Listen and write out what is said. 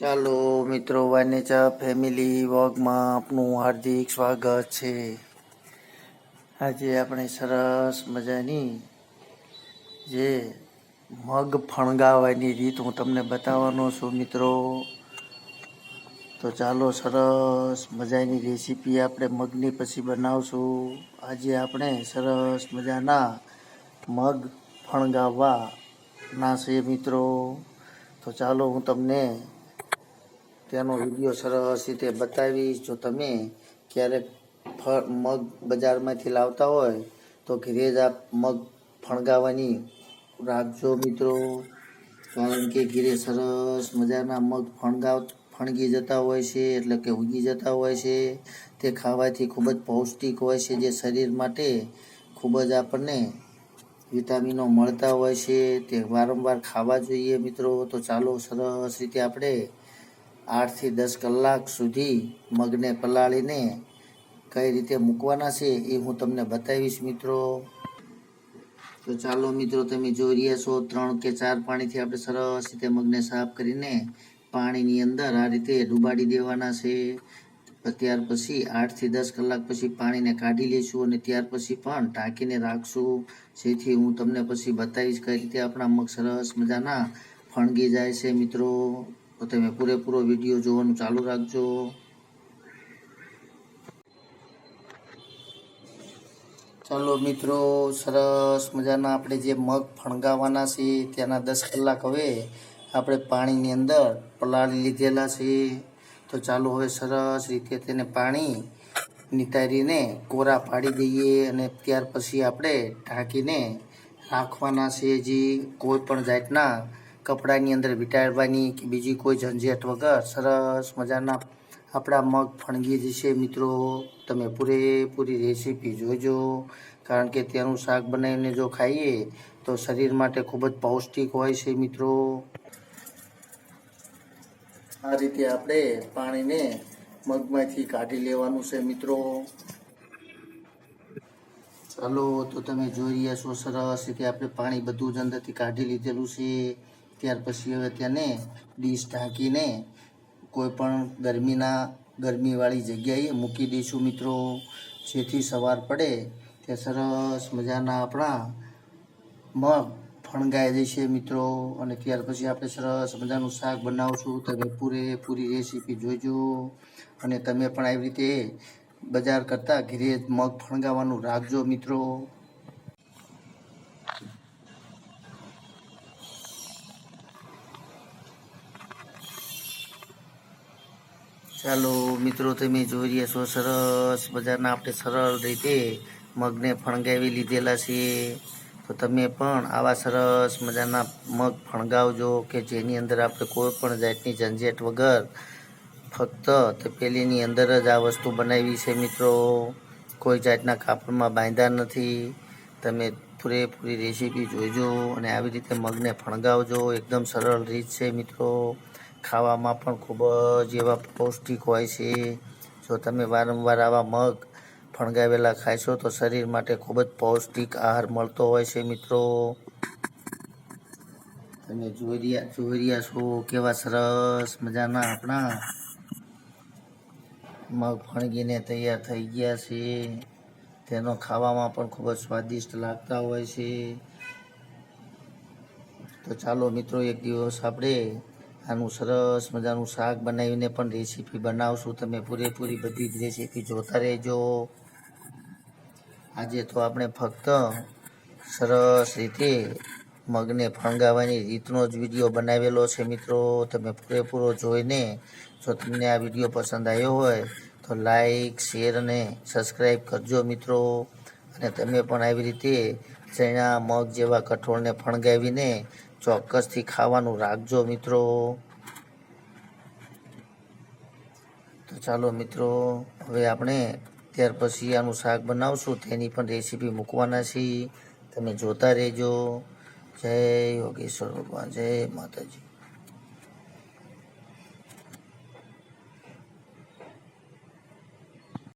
ચાલો મિત્રો વાનેચા ફેમિલી વોગમાં આપનું હાર્દિક સ્વાગત છે. આજે આપણે સરસ મજાની જે મગ ફણગાવવાની રીત હું તમને બતાવવાનો છું મિત્રો. તો ચાલો સરસ મજાની રેસીપી આપણે મગની પછી બનાવશું. આજે આપણે સરસ મજાના મગ ફણગાવવાના છે મિત્રો. તો ચાલો હું તમને તેનો વીડિયો સરસ રીતે બતાવીશ. જો તમે ક્યારેક ફળ, મગ બજારમાંથી લાવતા હોય, તો ઘરે જ આ મગ ફણગાવાની રાખજો મિત્રો. કારણ કે ઘીરે સરસ મજાના મગ ફણગાવ, ફણગી જતા હોય છે, એટલે કે ઉગી જતા હોય છે. તે ખાવાથી ખૂબ જ પૌષ્ટિક હોય છે, જે શરીર માટે ખૂબ જ આપણને વિટામિનો મળતા હોય છે. તે વારંવાર ખાવા જોઈએ મિત્રો. તો ચાલો સરસ રીતે આપણે આઠથી દસ કલાક સુધી મગને પલાળીને કઈ રીતે મૂકવાના છે એ હું તમને બતાવીશ મિત્રો. તો ચાલો મિત્રો, તમે જોઈ રહ્યા છો, ત્રણ કે ચાર પાણીથી આપણે સરસ રીતે મગને સાફ કરીને પાણીની અંદર આ રીતે ડુબાડી દેવાના છે. ત્યાર પછી આઠથી દસ કલાક પછી પાણીને કાઢી લઈશું અને ત્યાર પછી પણ ઢાંકીને રાખશું. જેથી હું તમને પછી બતાવીશ કઈ રીતે આપણા મગ સરસ મજાના ફણગી જાય છે મિત્રો. તો તમે પૂરેપૂરો વીડિયો જોવાનું ચાલુ રાખજો. ચાલો મિત્રો, સરસ મજાના આપણે જે મગ ફણગાવવાના છે, ત્યાંના દસ કલાક હવે આપણે પાણીની અંદર પલાળી લીધેલા છે. તો ચાલો હવે સરસ રીતે તેને પાણી નિતારીને કોરા પાડી દઈએ અને ત્યાર પછી આપણે ઢાંકીને રાખવાના છે જે કોઈ પણ જાતના કપડાની અંદર વીંટાળવાની કે બીજી કોઈ ઝંઝટ વગર સરસ મજાના આપણા મગ ફણગી જશે મિત્રો. તમે પૂરેપૂરી રેસીપી જોજો. કારણ કે તેનું શાક બનાવીને જો ખાઈએ તો શરીર માટે ખૂબ જ પૌષ્ટિક હોય છે મિત્રો. આ રીતે આપણે પાણીને મગમાંથી કાઢી લેવાનું છે મિત્રો. ચાલો, તો તમે જોઈ રહ્યા છો સરસ રીતે આપણે પાણી બધું જ અંદરથી કાઢી લીધેલું છે. ત્યાર પછી હવે તેને ડીશ ઢાંકીને કોઈ પણ ગરમીના, ગરમીવાળી જગ્યાએ મૂકી દઈશું મિત્રો. જેથી સવાર પડે તે સરસ મજાના આપણા મગ ફણગાઈ જશે મિત્રો. અને ત્યાર પછી આપણે સરસ મજાનું શાક બનાવશું. તમે પૂરેપૂરી રેસીપી જોજો. અને તમે પણ આવી રીતે બજાર કરતાં ઘરે મગ ફણગાવવાનું રાખજો મિત્રો. ચાલો મિત્રો, તમે જોઈ રહ્યા છો, સરસ મજાના, આપણે સરળ રીતે મગને ફણગાવી લીધેલા છે તો તમે પણ આવા સરસ મજાના મગ ફણગાવજો કે જેની અંદર આપણે કોઈ પણ જાતની ઝંઝેટ વગર ફક્ત તપેલીની અંદર જ આ વસ્તુ બનાવી છે મિત્રો. કોઈ જાતના કાપડમાં બાંધ્યા નથી. તમે પૂરેપૂરી રેસીપી જોઈજો અને આવી રીતે મગને ફણગાવજો. એકદમ સરળ રીત છે મિત્રો. ખાવામાં પણ ખૂબ જ એવા પૌષ્ટિક હોય છે. જો તમે વારંવાર આવા મગ ફણગાવેલા ખાશો તો શરીર માટે ખૂબ જ પૌષ્ટિક આહાર મળતો હોય છે, મિત્રો. તમે જોઈ રહ્યા છો, કેવા સરસ મજાના આપણા મગ ફણગીને તૈયાર થઈ ગયા છે. તેનો ખાવામાં પણ ખૂબ જ સ્વાદિષ્ટ લાગતા હોય છે. તો ચાલો મિત્રો, એક દિવસ આપણે આનું સરસ મજાનું શાક બનાવીને પણ રેસીપી બનાવશું. તમે પૂરેપૂરી બધી જ રેસીપી જોતા રહેજો. આજે તો આપણે ફક્ત સરસ રીતે મગને ફણગાવવાની રીતનો જ વીડિયો બનાવેલો છે મિત્રો. તમે પૂરેપૂરો જોઈને જો તમને આ વીડિયો પસંદ આવ્યો હોય તો લાઈક શેર અને સબસ્ક્રાઈબ કરજો મિત્રો. અને તમે પણ આવી રીતે ચણા મગ જેવા કઠોળને ફણગાવીને ચોક્કસથી ખાવાનું રાખજો મિત્રો. તો ચાલો મિત્રો, હવે આપણે ત્યાર પછી આનું શાક બનાવશું. તેની પણ રેસીપી મૂકવાના છીએ. તમે જોતા રહેજો. જય યોગેશ્વર ભગવાન, જય માતાજી.